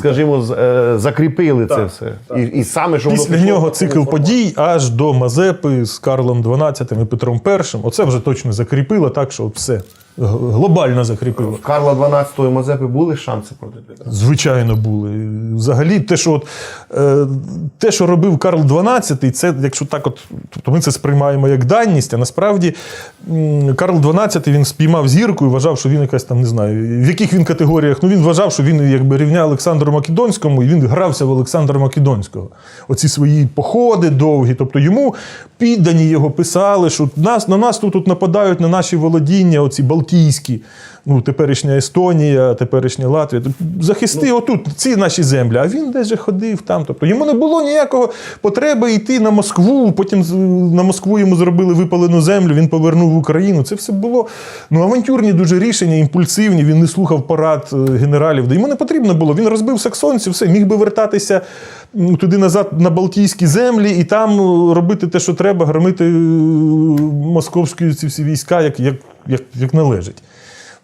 скажімо, з- так, закріпили це все. І, і саме, що воно Після пішло нього цикл подій аж до Мазепи з Карлом XII і Петром І. Оце вже точно закріпило, так що все глобально закріпило. В Карла 12 Мазепи були шанси проти Петра? Звичайно, були. Взагалі, те, що от, е, те, що робив Карл XII, це, якщо так, от, тобто ми це сприймаємо як даність, а насправді Карл XII він спіймав зірку і вважав, що він якась там, не знаю, в яких він категоріях. Ну він вважав, що він якби рівня Олександру Македонському, і він грався в Олександра Македонського. Оці свої походи довгі. Тобто йому піддані його писали, що нас, на нас тут, тут нападають на наші володіння, оці Балтійські, ну, теперішня Естонія, теперішня Латвія. Захисти отут ці наші землі. А він десь же ходив там. Тобто йому не було ніякого потреби йти на Москву. Потім на Москву йому зробили випалену землю, він повернув в Україну. Це все було ну, авантюрні дуже рішення, імпульсивні. Він не слухав порад е, генералів. Йому не потрібно було. Він розбив саксонців, все, міг би вертатися туди назад на Балтійські землі і там е, робити те, що треба, громити е, московські ці всі війська, як, як, як, як належить.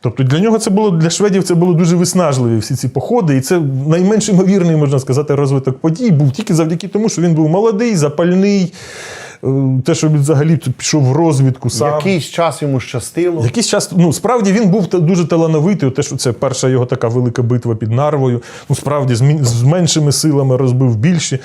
Тобто для нього це було для шведів це було дуже виснажливі всі ці походи, і це найменш ймовірний, можна сказати, розвиток подій був тільки завдяки тому, що він був молодий, запальний. е, Те, що він взагалі пішов в розвідку сам. Якийсь час йому щастило. Якийсь час, ну справді він був дуже талановитий. Те, що це перша його така велика битва під Нарвою. Ну справді з меншими силами розбив більші.